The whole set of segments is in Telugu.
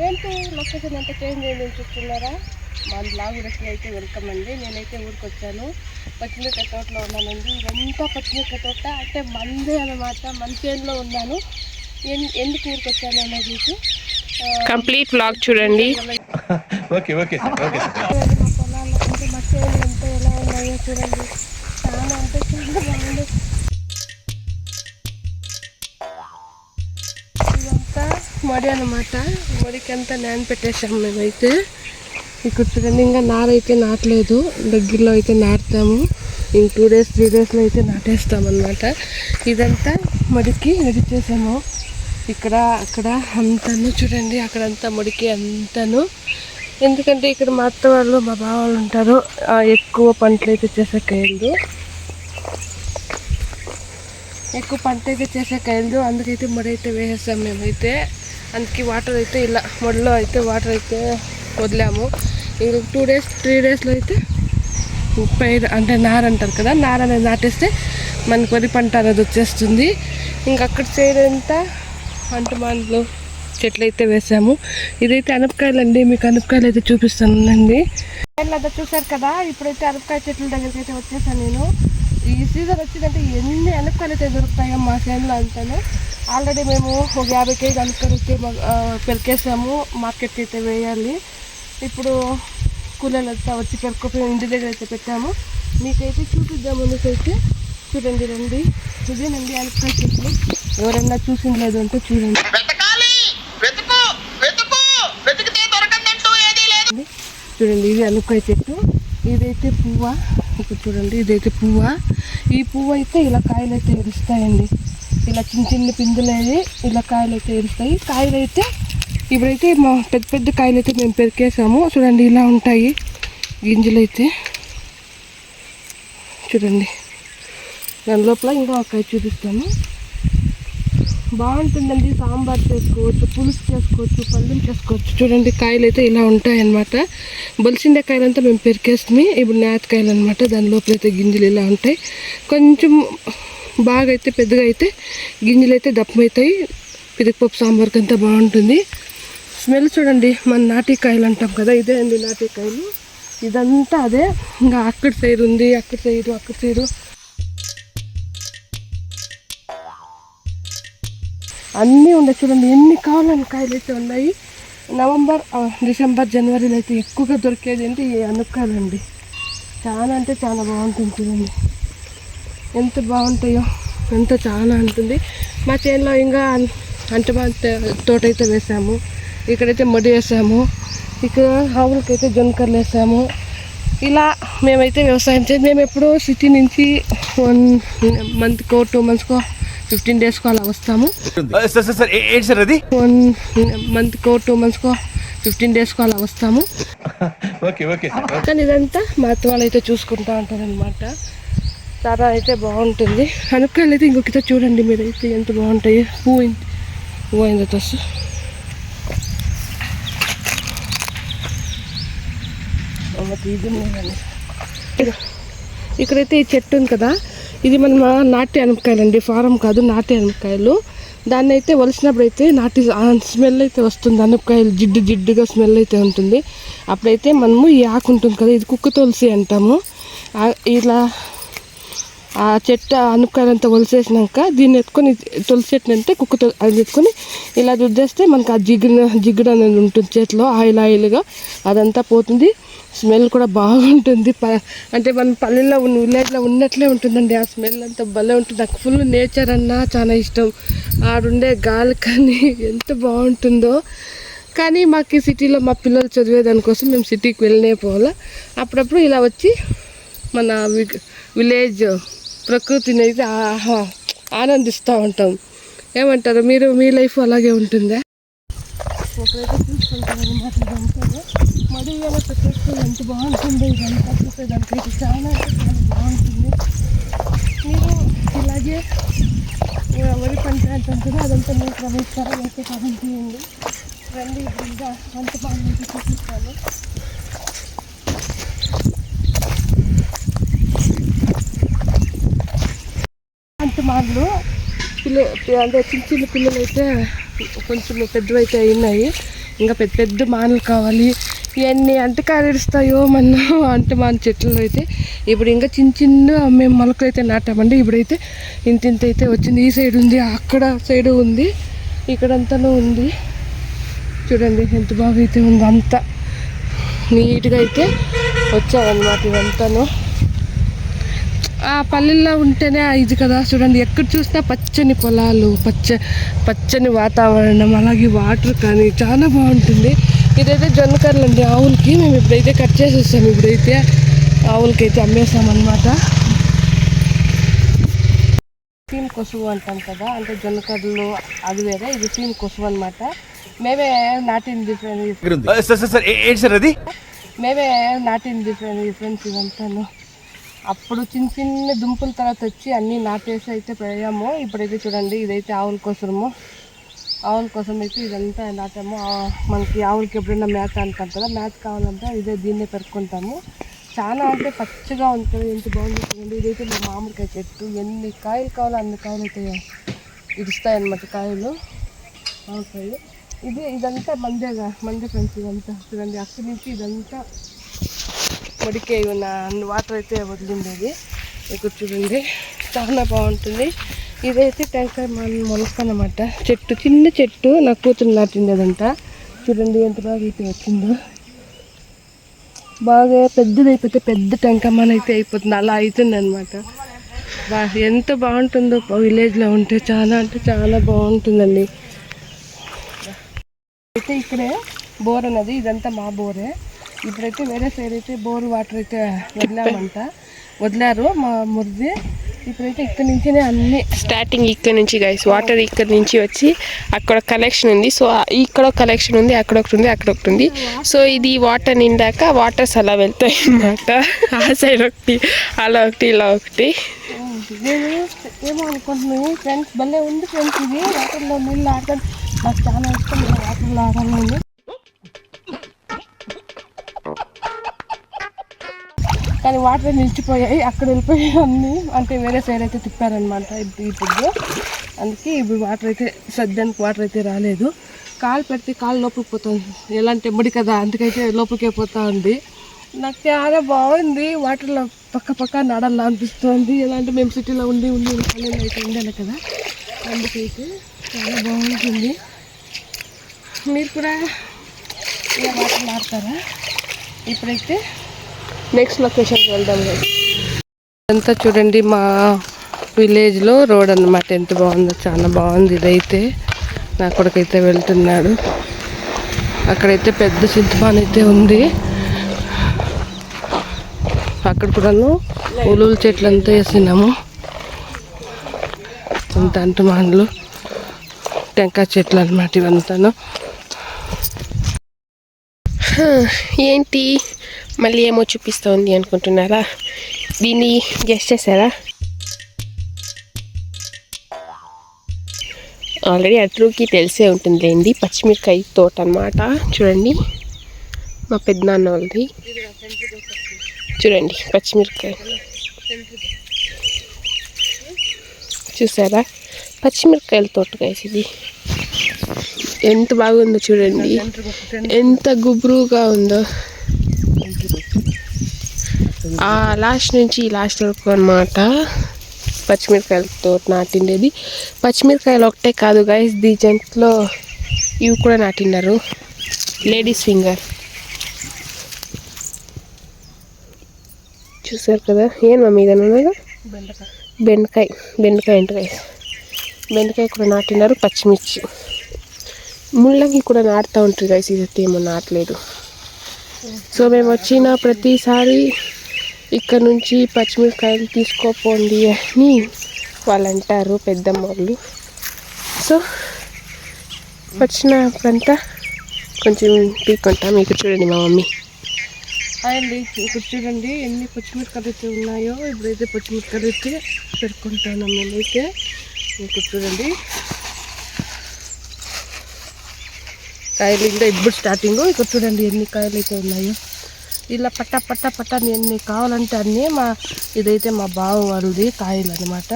ఏంటి లొకేషన్ ఎంత చేంజ్ అయిందని చూస్తున్నారా మా బ్లాగులకి అయితే వెల్కమ్ అండి నేనైతే ఊరికి వచ్చాను పచ్చిమిరకాయ తోటలో ఉన్నానండి ఇదంతా పచ్చిమిరకాయ తోట అంటే మందే అనమాట మన చేనులో ఉన్నాను ఎన్- ఎందుకు ఊరికి వచ్చాను అనేది కంప్లీట్ బ్లాగ్ చూడండి ఓకే ఓకే ఓకే మా పొలాల్లో అంటే మా చేనులు ఎలా ఉన్నాయో చూడండి మడి అనమాట మడికి అంతా నాన పెట్టేసాం మేమైతే. ఇక్కడ చూడండి ఇంకా నారైతే నాటలేదు. దగ్గరలో అయితే నాటుతాము. ఇంక టూ డేస్ త్రీ డేస్లో అయితే నాటేస్తాం ఇదంతా మడికి రెడీ చేసాము ఇక్కడ అక్కడ అంతాను చూడండి అక్కడంతా మడికి అంతాను. ఎందుకంటే ఇక్కడ మా అత్త వాళ్ళు మా బావ వాళ్ళు ఉంటారు. ఎక్కువ పంటలు అయితే చేసేకాయలు ఎక్కువ పంట అయితే చేసేకాయలు అందుకైతే మడి అయితే వేసేస్తాం మేమైతే. అందుకే వాటర్ అయితే ఇలా మొదలో అయితే వాటర్ అయితే వదిలాము. ఇంకొక టూ డేస్ త్రీ డేస్లో అయితే పైరు అంటే నార అంటారు కదా నార అనేది నాటేస్తే మనకు వరి పంట అనేది వచ్చేస్తుంది. ఇంకా అక్కడ సైడ్ అంతా అంటమాన్లు చెట్లు అయితే వేసాము. ఇదైతే అనపకాయలు అండి మీకు అనపకాయలు అయితే చూపిస్తానండి. అంతా చూసారు కదా ఇప్పుడైతే అనపకాయ చెట్ల దగ్గరికి అయితే వచ్చేసాను నేను. ఈ సీజన్ వచ్చిందంటే ఎన్ని అయితే దొరుకుతాయో మా చేనులో అంతాను ఆల్రెడీ మేము ఒక యాభై కేజీ ఆ, పెరికేసాము మార్కెట్కి అయితే వేయాలి. ఇప్పుడు కూలీలు అంతా వచ్చి పెరుక్కుపోయి ఇంటి దగ్గర అయితే పెట్టాము. మీకైతే చూపిద్దాం అనేసి. అయితే చూడండి రండి ఇదేనండి అనపకాయ చెట్లు ఎవరన్నా చూసింది లేదు అంటే చూడండి. చూడండి ఇది అనుకాయ చెట్టు ఇదైతే పువ్వ? ఇప్పుడు చూడండి ఇదైతే పువ్వ? ఈ పువ్వు అయితే ఇలా కాయలు అయితే ఎరుస్తాయండి. ఇలా చిన్న చిన్న పిందులేవి ఇలా కాయలు అయితే ఎరుస్తాయి. కాయలు అయితే ఇప్పుడైతే మా పెద్ద పెద్ద కాయలు అయితే మేము పెరికేసాము. చూడండి ఇలా ఉంటాయి గింజలు అయితే చూడండి. దాని లోపల ఇంకా ఒక కాయ చూపిస్తాను. బాగుంటుందండి సాంబార్ చేసుకోవచ్చు పులుసు చేసుకోవచ్చు పళ్ళు చేసుకోవచ్చు. చూడండి కాయలు అయితే ఇలా ఉంటాయన్నమాట. బొలిసిండే కాయలంతా మేము పెరికేస్తుంది ఇప్పుడు నేతకాయలు అనమాట దాని లోపల అయితే గింజలు ఇలా ఉంటాయి. కొంచెం బాగా అయితే పెద్దగా అయితే గింజలు అయితే దప్పమవుతాయి. పిరికిపప్పు సాంబార్కి అంతా బాగుంటుంది. స్మెల్ చూడండి మన నాటికాయలు అంటాం కదా ఇదే అండి నాటికాయలు. ఇదంతా అదే. ఇంకా అక్కడ సైడ్ ఉంది అక్కడ సైడు అక్కడ సైడు. అన్నీ ఉన్నాయి చూడండి ఎన్ని కావాలని కాయలు అయితే ఉన్నాయి. నవంబర్ డిసెంబర్ జనవరిలో అయితే ఎక్కువగా దొరికేది ఏంటి? ఈ అనుకాయలండి చాలా అంటే చాలా బాగుంటుంది చూడండి. ఎంత బాగుంటాయో ఎంత చాలా ఉంటుంది మా చేనులో ఇంకా అంటమా తోట అయితే వేసాము. ఇక్కడైతే మడి వేసాము. ఇక్కడ ఆవులకైతే జొన్నకర్లు వేసాము. ఇలా మేమైతే వ్యవసాయం చేసి మేము ఎప్పుడో సిటీ నుంచి వన్ మంత్కో టూ మంత్స్కో ఫిఫ్టీన్ డేస్కో అలా వస్తాము. సార్ సార్ ఏంటి సార్ అది? వన్ మంత్కో టూ మంత్స్కో ఫిఫ్టీన్ డేస్కో అలా వస్తాము. Okay okay. కానీ ఇదంతా మా అత్త వాళ్ళు అయితే చూసుకుంటూ ఉంటారు అనమాట చాలా అయితే బాగుంటుంది. అనపకాయలు అయితే ఇంకొకటి చూడండి మీరు అయితే ఎంత బాగుంటాయి. పువ్వు పువ్వు అయింది తస్సు ఇక్కడైతే ఈ చెట్టు ఉంది కదా. ఇది మనం నాటి అనపకాయలు అండి ఫారం కాదు నాటి అనపకాయలు. దాన్ని అయితే వలిసినప్పుడు అయితే నాటి స్మెల్ అయితే వస్తుంది అనపకాయలు జిడ్డు జిడ్డుగా స్మెల్ అయితే ఉంటుంది. అప్పుడైతే మనము ఈ ఆకు ఉంటుంది కదా ఇది కుక్క తులసి అంటాము. ఇలా ఆ చెట్టు అనపకాయలంతా ఒలిసేసినాక దీన్ని ఎత్తుకొని తులసి చెట్టుని అంటే కుక్క అది ఎత్తుకొని ఇలా రుద్దేస్తే మనకు ఆ జిగురు జిగ్గుడు అనేది ఉంటుంది చేతిలో ఆయిల్ ఆయిల్గా అదంతా పోతుంది. స్మెల్ కూడా బాగుంటుంది. ప అంటే మన పల్లెల్లో ఉన్న విలేజ్లో ఉన్నట్లే ఉంటుందండి ఆ స్మెల్ అంతా. భలే ఉంటుంది. నాకు ఫుల్ నేచర్ అన్నా చాలా ఇష్టం. ఆడుండే గాలి కానీ ఎంత బాగుంటుందో. కానీ మాకు ఈ సిటీలో మా పిల్లలు చదివేదానికోసం మేము సిటీకి వెళ్ళనే పోవాలా. అప్పుడప్పుడు ఇలా వచ్చి మన వి- విలేజ్ ప్రకృతిని అయితే ఆహా- ఆనందిస్తూ ఉంటాం. ఏమంటారు? మీరు మీ లైఫ్ అలాగే ఉంటుందా? ఒకరైతే చూసుకుంటారు అనమాట ఇదంతా పెట్టేస్తే ఎంత బాగుంటుంది? ఇదంతా చూసేదానికి అయితే చాలా చాలా బాగుంటుంది. మీరు ఇలాగే వరి పంట అంటుంటారు అదంతా మీరు ప్రవేశిస్తారా అయితే కరెంట్ చేయండి రండి ఇంకా అంత బాగుంది చూపిస్తాను. అంటే పిల్ల అంటే చిన్న చిన్న పిల్లలు అయితే కొంచెం పెద్దవి అయితే అయినాయి. ఇంకా పెద్ద పెద్ద మానలు కావాలి. ఇవన్నీ అంటకాయలు ఇస్తాయో మన అంటే మన చెట్లు అయితే ఇప్పుడు ఇంకా చిన్న చిన్న మేము మొలకలు అయితే నాటామండి. ఇప్పుడైతే ఇంత ఇంత అయితే వచ్చింది. ఈ సైడ్ ఉంది అక్కడ సైడ్ ఉంది ఇక్కడంతానూ ఉంది. చూడండి ఎంత బాగా అయితే ఉంది అంతా నీట్గా అయితే వచ్చామన్నమాట ఇవంతాను. ఆ పల్లెల్లో ఉంటేనే ఇది కదా. చూడండి ఎక్కడ చూసినా పచ్చని పొలాలు పచ్చ పచ్చని వాతావరణం అలాగే వాటర్ కానీ చాలా బాగుంటుంది. ఇదైతే జొన్నకర్రలు అండి ఆవులకి మేము ఇప్పుడైతే కట్ చేసేస్తాం ఇప్పుడైతే ఆవులకి అయితే అమ్మేస్తాం అనమాట సీమ్ కొసువు అంటాం కదా. అంటే జొన్నకర్రలు అది వేరే ఇది సీమ్ కొసువు అనమాట మేమే నాటిన సార్ అది? మేమే నాటిన డిఫరెంట్ డిఫరెన్స్ ఇదంతాను. అప్పుడు చిన్న చిన్న దుంపుల తర్వాత వచ్చి అన్నీ నాటేసి అయితే పోయాము ఇప్పుడైతే చూడండి ఇదైతే ఆవుల కోసము ఆవుల కోసం అయితే ఇదంతా నాటాము. మనకి ఆవులకి ఎప్పుడైనా మేత అంటాం కదా మేత కావాలంటే ఇదే దీన్నే పెరుక్కుంటాము. చాలా అంటే పచ్చగా ఉంటుంది ఎంత బాగుంటుంది ఇదైతే మా మామిడికాయ చెట్టు. ఎన్ని కాయలు కావాలో అన్ని కాయలు అయితే ఇస్తాయి అన్నమాట కాయలు ఆవకాయలు ఇది ఇదంతా మందేగా మందే ఫ్రెండ్స్ ఇదంతా. చూడండి అక్కడి నుంచి ఇదంతా మడికే ఉన్న వాటర్ అయితే వదిలింది ఇక్కడ చూడండి చాలా బాగుంటుంది. ఇదైతే టెంకాయ మన మొలక అనమాట చెట్టు చిన్న చెట్టు నా కూతురు నాటిండేదంట చూడండి ఎంత బాగా అయితే వచ్చిందో. బాగా పెద్దది అయిపోతే పెద్ద టెంకాయ మన అయితే అయిపోతుంది. అలా అవుతుంది అనమాట బా ఎంత బాగుంటుందో విలేజ్లో ఉంటే చాలా అంటే చాలా బాగుంటుందండి. అయితే ఇక్కడే బోర్ అన్నది. ఇదంతా మా బోరే. ఇప్పుడైతే వేరే సైడ్ అయితే బోర్ వాటర్ అయితే వదిలామంట. వదిలారు మా మురిది. ఇప్పుడైతే ఇక్కడ నుంచినే అన్ని స్టార్టింగ్ ఇక్కడ నుంచి గైస్ వాటర్ ఇక్కడ నుంచి వచ్చి అక్కడ కలెక్షన్ ఉంది. సో ఇక్కడ కలెక్షన్ ఉంది అక్కడ ఒకటి ఉంది అక్కడ ఒకటి ఉంది. సో ఇది వాటర్ నిండాక వాటర్స్ అలా వెళ్తాయి అన్నమాట. ఆ సైడ్ ఒకటి అలా ఒకటి ఇలా ఒకటి. ఏమో అనుకుంటున్నాను. ఫ్రెండ్స్ భలే ఉంది ఫ్రెండ్స్ ఇది. వాటర్లో నీళ్ళు ఆడతాను నాకు చాలా ఇష్టం. వాటర్లో ఆడాలని కానీ వాటర్ నిలిచిపోయాయి అక్కడ వెళ్ళిపోయి అన్ని అంటే వేరే సైడ్ అయితే తిప్పారనమాట ఇప్పుడు ఇప్పుడు అందుకే ఇప్పుడు వాటర్ అయితే సద్యానికి వాటర్ అయితే రాలేదు. కాలు పెడితే కాలు లోపలికి పోతుంది. ఎలాంటి ఎమ్మడి కదా అందుకైతే లోపలికే పోతా ఉంది. నాకు చాలా బాగుంది. వాటర్లో పక్క పక్క నడల్లా అనిపిస్తుంది. ఎలా అంటే మేము సిటీలో ఉండి ఉండి ఉండాలి అయితే ఉండాలి కదా. అందుకైతే చాలా బాగుంటుంది. మీరు కూడా ఇలా వాటర్ మారుతారా ఇప్పుడైతే నెక్స్ట్ లొకేషన్కి వెళ్దాం అంతా చూడండి మా విలేజ్లో రోడ్ అన్నమాట. ఎంత బాగుందో చాలా బాగుంది ఇదైతే. నా కొడుకైతే వెళ్తున్నాడు. అక్కడైతే పెద్ద చింతమాన్ అయితే ఉంది. అక్కడ కూడాను ఉలుల చెట్లు అంతా వేసినాము. అంత అంటుమానులు. టెంకాయ చెట్లు అనమాట ఇవంతాను. ఏంటి? మళ్ళీ ఏమో చూపిస్తోంది అనుకుంటున్నారా దీన్ని గెస్ట్ చేశారా ఆల్రెడీ అట్రుకి తెలిసే ఉంటుందిలేండి పచ్చిమిరకాయ తోట అన్నమాట చూడండి మా పెద్దనాన్న వాళ్ళది చూడండి పచ్చిమిరకాయ చూసారా పచ్చిమిరకాయల తోట guys ఇది ఎంత బాగుందో చూడండి ఎంత గుబురుగా ఉందో లాస్ట్ నుంచి ఈ లాస్ట్ వరకు అన్నమాట. పచ్చిమిరకాయలతో నాటిండేది. పచ్చిమిరకాయలు ఒకటే కాదు గైస్ ది జంట్లో ఇవి కూడా నాటిన్నారు. Ladies finger. చూసారు కదా? ఏం మమ్మీ ఇదన్నా బెండకాయ. బెండకాయ బెండకాయ ఎంటకాయ బెండకాయ కూడా నాటినారు పచ్చిమిర్చి. ముళ్ళంగి కూడా నాటుతూ ఉంటుంది గైస్ ఇది ఏమో నాటలేదు. సో మేము వచ్చిన ప్రతిసారి ఇక్కడ నుంచి పచ్చిమిరకాయలు తీసుకోపోండి అని వాళ్ళు అంటారు పెద్దమ్మ వాళ్ళు సో వచ్చినప్పుడంతా కొంచెం పీక్కుంటాం మీకు చూడండి మా మమ్మీ. అండి. ఇప్పుడు చూడండి ఎన్ని పచ్చిమిరపకాయలు అయితే ఉన్నాయో. ఇప్పుడైతే పచ్చిమిరపకాయలు అయితే పెట్టుకుంటాను మేమైతే మీకు చూడండి. కాయలు ఇంకా ఇప్పుడు స్టార్టింగ్ ఇక్కడ చూడండి ఎన్ని కాయలు అయితే ఉన్నాయో. ఇలా పట్ట పట్ట పట్ట నేను కావాలంటే అన్నీ మా ఇదైతే మా బావ వాళ్ళది కాయలు అనమాట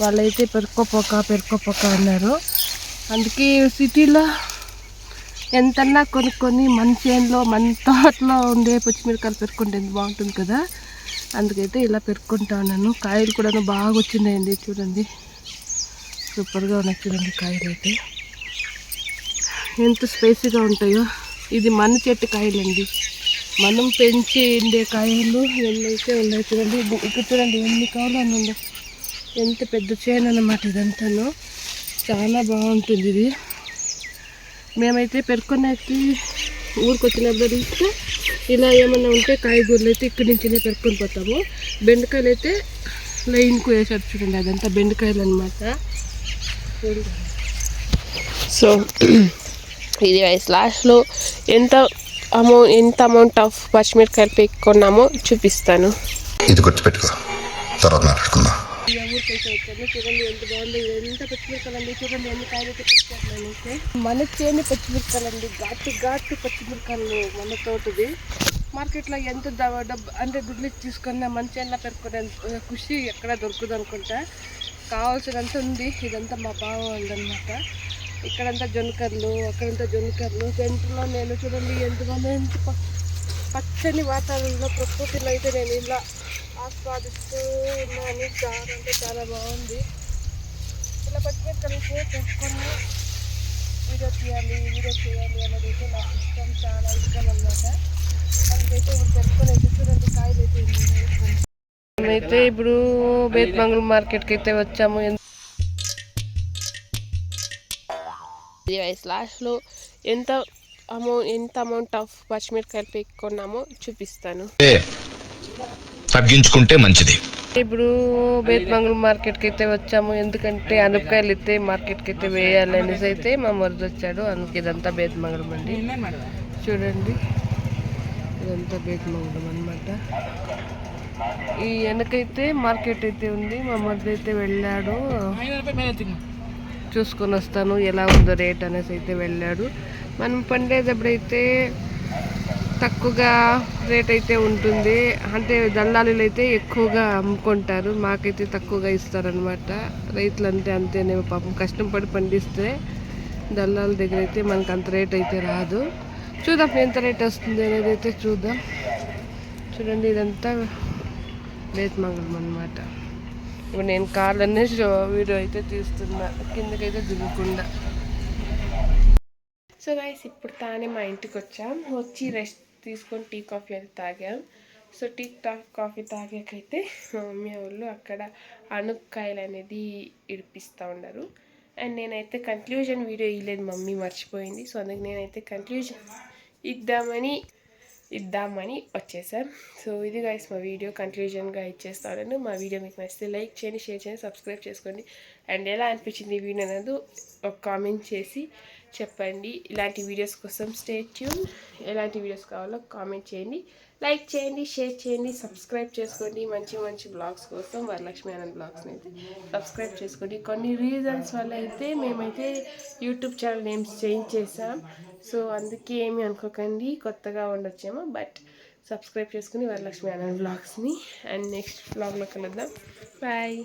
వాళ్ళైతే పెరుకోపోక పెరుకోపోక అన్నారు. అందుకే సిటీలో ఎంతన్నా కొనుక్కొని మన చేనులో మన తోటలో ఉండే పచ్చిమిరకాయలు పెరుకుంటే ఎంత బాగుంటుంది కదా. అందుకైతే ఇలా పెరుక్కుంటా ఉన్నాను. కాయలు కూడా బాగా వచ్చినాయండి చూడండి. సూపర్గా ఉన్నాయి చూడండి కాయలు అయితే. ఎంత స్పైసీగా ఉంటాయో. ఇది మన చెట్టు కాయలండి. మనం పెంచి ఉండే కాయలు ఎన్నైతే ఉన్నాయి చూడండి. ఇక్కడ చూడండి ఎన్ని కాయలు అని ఉండే ఎంత పెద్ద చేను అనమాట ఇదంతాను. చాలా బాగుంటుంది ఇది. మేమైతే పెరుక్కునేకి ఊరికి వచ్చినప్పుడు ఇస్తే ఇలా ఏమన్నా ఉంటే కాయగూరలు అయితే ఇక్కడి నుంచినే పెరుకొని పోతాము. బెండకాయలు అయితే లైన్కు వేసారు చూడండి అదంతా బెండకాయలు అనమాట సో ఇది లాస్ట్లో ఎంత అమౌంట్ ఎంత అమౌంట్ ఆఫ్ పచ్చిమిరకాయలు పెట్టుకున్నామో చూపిస్తాను. ఇది గుర్తుపెట్టుకో. తర్వాత మాట్లాడుకుందాం. చూడండి ఎంత బాగుంది ఎంత పచ్చిమిరకాయలు అండి చూడండి ఎన్ని కాయలు మన చేని పచ్చిమిరకాయలు అండి ఘాటు ఘాటు పచ్చిమిరకాయలు మన తోటది. మార్కెట్లో ఎంత డబ్బు అంటే దుడ్లు తీసుకున్నా మన చేనులో పెరుకునే ఖుషి ఎక్కడ దొరకదు అనుకుంటా కావాల్సినంత ఉంది. ఇదంతా మా బావ అనమాట ఇక్కడంతా జొన్నకర్లు అక్కడంతా జొన్నకర్లు సెంటర్లో నేను చూడండి ఎంతమంది ఎంత ప- పచ్చని వాతావరణంలో ప్రకృతిలో అయితే నేను ఇలా ఆస్వాదిస్తూ ఉన్నాను. చాలా అంటే చాలా బాగుంది. ఇలా పచ్చిమిరపకాయలు పెట్టుకొని వీడియో తీయాలి వీడియో చేయాలి అనేది అయితే నాకు ఇష్టం చాలా ఇష్టం అనమాట అందుకైతే ఇప్పుడు అయితే చూడండి కాయలు అయితే మేమైతే ఇప్పుడు బేత్మంగళం మార్కెట్కి అయితే వచ్చాము. ఇది వైస్ లాస్ట్లో ఎంత అమౌంట్ ఎంత అమౌంట్ ఆఫ్ పచ్చిమిరకాయలు పెట్టుకున్నామో చూపిస్తాను. తగ్గించుకుంటే మంచిది. ఇప్పుడు బేత్మంగళం మార్కెట్కి అయితే వచ్చాము ఎందుకంటే అనపకాయలు అయితే మార్కెట్కి అయితే వేయాలి అనేసి అయితే మా మరిది వచ్చాడు అందుకే ఇదంతా బేత్మంగళం అండి. చూడండి ఇదంతా బేత్మంగళం అనమాట ఈ వెనకైతే మార్కెట్ అయితే ఉంది మా మరిది అయితే వెళ్ళాడు. చూసుకొని వస్తాను ఎలా ఉందో రేట్ అనేసి అయితే వెళ్ళాడు. మనం పండేటప్పుడైతే తక్కువగా రేట్ అయితే ఉంటుంది. అంటే దళాలీలు అయితే ఎక్కువగా అమ్ముకుంటారు. మాకైతే తక్కువగా ఇస్తారనమాట రైతులు అంటే అంతేనే పాపం. కష్టపడి పండిస్తే దళాల దగ్గర అయితే మనకు అంత రేట్ అయితే రాదు. చూద్దాం ఎంత రేట్ వస్తుంది అనేది అయితే చూద్దాం. చూడండి ఇదంతా బేత్మంగళం అనమాట ఇప్పుడు నేను కార్లనే షో వీడియో అయితే తీస్తున్నా. కిందకైతే దిగకుండా సో గైస్ ఇప్పుడు తానే మా ఇంటికి వచ్చాం. వచ్చి రెస్ట్ తీసుకొని టీ కాఫీ అయితే తాగాం. సో టీ కాఫీ తాగాకైతే మా మమ్మీ వాళ్ళు అక్కడ అణుక్కాయలు అనేది ఇడిపిస్తూ ఉన్నారు. అండ్ నేనైతే కన్క్లూజన్ వీడియో ఇవ్వలేదు మమ్మీ మర్చిపోయింది. సో అందుకు నేనైతే కన్క్లూజన్ ఇద్దామని ఇద్దామని వచ్చేసాం సో ఇది గైస్ మా వీడియో కన్క్లూజన్గా ఇచ్చేస్తాను మా వీడియో మీకు నచ్చితే లైక్ చేయండి షేర్ చేయండి సబ్స్క్రైబ్ చేసుకోండి. అండ్ ఎలా అనిపించింది వీడియో అనేది ఒక కామెంట్ చేసి చెప్పండి. ఇలాంటి వీడియోస్ కోసం స్టే ట్యూన్ ఎలాంటి వీడియోస్ కావాలో కామెంట్ చేయండి. లైక్ చేయండి షేర్ చేయండి సబ్స్క్రైబ్ చేసుకోండి. మంచి మంచి బ్లాగ్స్ కోసం వరలక్ష్మి ఆనంద్ బ్లాగ్స్ని అయితే సబ్స్క్రైబ్ చేసుకోండి. కొన్ని రీజన్స్ వల్ల అయితే మేమైతే యూట్యూబ్ ఛానల్ నేమ్స్ చేంజ్ చేసాం సో అందుకే ఏమి అనుకోకండి. కొత్తగా ఉండొచ్చేమో బట్ సబ్స్క్రైబ్ చేసుకుని వరలక్ష్మి ఆనంద్ బ్లాగ్స్ని అండ్ నెక్స్ట్ బ్లాగ్లో కలుద్దాం. బాయ్